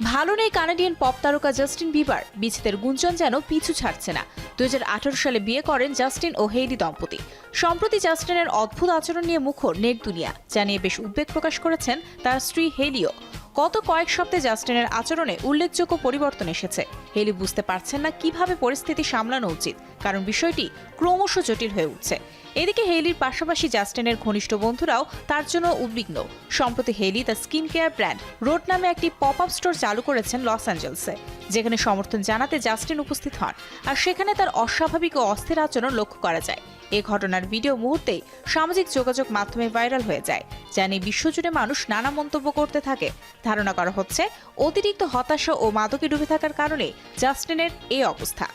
ভালো নেই Canadian pop তারকা জাস্টিন বিবার। বিচ্ছেদের গুঞ্জন যেন পিছু ছাড়ছে না। দুই হাজার আঠারো সালে বিয়ে করেন জাস্টিন ও হেইডি দম্পতি। সম্প্রতি জাস্টিনের অদ্ভুত আচরণ নিয়ে মুখর নেট দুনিয়া, যা নিয়ে বেশ উদ্বেগ প্রকাশ করেছেন তার স্ত্রী হেলিও। গত কয়েক সপ্তাহে জাস্টিনের আচরণে উল্লেখযোগ্য পরিবর্তন এসেছে। হেলি বুঝতে পারছেন না কীভাবে পরিস্থিতি সামলানো উচিত, কারণ বিষয়টি ক্রমশ জটিল হয়ে উঠছে। এদিকে হেলির পাশাপাশি জাস্টিনের ঘনিষ্ঠ বন্ধুরাও তার জন্য উদ্বিগ্ন। সম্প্রতি হেলি তার স্কিন কেয়ার ব্র্যান্ড রোড নামে একটি পপ আপ স্টোর চালু করেছেন লস অ্যাঞ্জেলসে, যেখানে সমর্থন জানাতে জাস্টিন উপস্থিত হন, আর সেখানে তার অস্বাভাবিক ও অস্থির আচরণ লক্ষ্য করা যায়। এ ঘটনার ভিডিও মুহূর্তেই সামাজিক যোগাযোগ মাধ্যমে ভাইরাল হয়ে যায়, যা নিয়ে বিশ্বজুড়ে মানুষ নানা মন্তব্য করতে থাকে। ধারণা করা হচ্ছে অতিরিক্ত হতাশা ও মাদকে ডুবে থাকার কারণে জাস্টিনের এই অবস্থা।